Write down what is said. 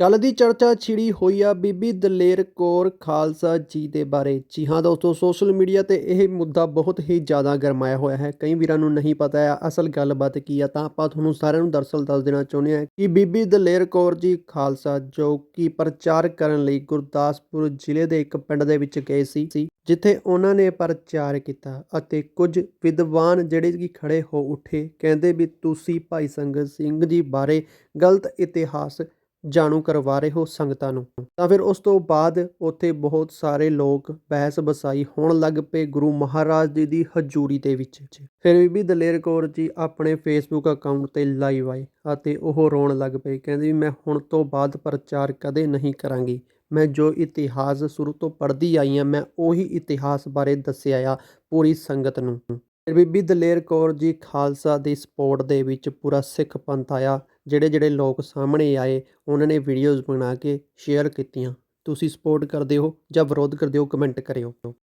ਕੱਲ ਦੀ ਚਰਚਾ ਛਿੜੀ ਹੋਈ ਆ ਬੀਬੀ ਦਲੇਰ ਕੌਰ ਖਾਲਸਾ ਜੀ ਦੇ ਬਾਰੇ। ਜੀ ਹਾਂ ਦੋਸਤੋ, ਸੋਸ਼ਲ ਮੀਡੀਆ ਤੇ ਇਹ ਮੁੱਦਾ ਬਹੁਤ ਹੀ ਜ਼ਿਆਦਾ ਗਰਮਾਇਆ ਹੋਇਆ ਹੈ। ਕਈ ਵੀਰਾਂ ਨੂੰ ਨਹੀਂ ਪਤਾ ਹੈ ਅਸਲ ਗੱਲਬਾਤ ਕੀ ਆ, ਤਾਂ ਆਪਾਂ ਤੁਹਾਨੂੰ ਸਾਰਿਆਂ ਨੂੰ ਦਰਸਲ ਦੱਸ ਦੇਣਾ ਚਾਹੁੰਦੇ ਹਾਂ ਕਿ ਬੀਬੀ ਦਲੇਰ ਕੌਰ ਜੀ ਖਾਲਸਾ, ਜੋ ਕਿ ਪ੍ਰਚਾਰ ਕਰਨ ਲਈ ਗੁਰਦਾਸਪੁਰ ਜ਼ਿਲ੍ਹੇ ਦੇ ਇੱਕ ਪਿੰਡ ਦੇ ਵਿੱਚ ਗਏ ਸੀ, ਜਿੱਥੇ ਉਹਨਾਂ ਨੇ ਪ੍ਰਚਾਰ ਕੀਤਾ ਅਤੇ ਕੁਝ ਵਿਦਵਾਨ ਜਿਹੜੇ ਕਿ ਖੜੇ ਹੋ ਉੱਠੇ, ਕਹਿੰਦੇ ਵੀ ਤੁਸੀਂ ਭਾਈ ਸੰਗਤ ਸਿੰਘ ਜੀ ਬਾਰੇ ਗਲਤ ਇਤਿਹਾਸ ਜਾਣੂ ਕਰਵਾ ਰਹੇ ਹੋ ਸੰਗਤਾਂ ਨੂੰ। ਤਾਂ ਫਿਰ ਉਸ ਤੋਂ ਬਾਅਦ ਉੱਥੇ ਬਹੁਤ ਸਾਰੇ ਲੋਕ ਬਹਿਸ ਬਸਾਈ ਹੋਣ ਲੱਗ ਪਏ ਗੁਰੂ ਮਹਾਰਾਜ ਜੀ ਦੀ ਹਜ਼ੂਰੀ ਦੇ ਵਿੱਚ। ਫਿਰ ਬੀਬੀ ਦਲੇਰ ਕੌਰ ਜੀ ਆਪਣੇ ਫੇਸਬੁੱਕ ਅਕਾਊਂਟ ਤੇ ਲਾਈਵ ਆਏ ਅਤੇ ਉਹ ਰੋਣ ਲੱਗ ਪਏ, ਕਹਿੰਦੇ ਵੀ ਮੈਂ ਹੁਣ ਤੋਂ ਬਾਅਦ ਪ੍ਰਚਾਰ ਕਦੇ ਨਹੀਂ ਕਰਾਂਗੀ। ਮੈਂ ਜੋ ਇਤਿਹਾਸ ਸ਼ੁਰੂ ਤੋਂ ਪੜ੍ਹਦੀ ਆਈ ਹਾਂ, ਮੈਂ ਉਹੀ ਇਤਿਹਾਸ ਬਾਰੇ ਦੱਸਿਆ ਆ ਪੂਰੀ ਸੰਗਤ ਨੂੰ। ਬੀਬੀ ਦਲੇਰ ਕੌਰ ਜੀ ਖਾਲਸਾ ਦੀ ਸਪੋਰਟ ਦੇ ਵਿੱਚ ਪੂਰਾ ਸਿੱਖ ਪੰਥ ਆਇਆ। ਜਿਹੜੇ ਜਿਹੜੇ ਲੋਕ ਸਾਹਮਣੇ ਆਏ, ਉਹਨਾਂ ਨੇ ਵੀਡੀਓਜ਼ ਬਣਾ ਕੇ ਸ਼ੇਅਰ ਕੀਤੀਆਂ। ਤੁਸੀਂ ਸਪੋਰਟ ਕਰਦੇ ਹੋ ਜਾਂ ਵਿਰੋਧ ਕਰਦੇ ਹੋ ਕਮੈਂਟ ਕਰਿਓ।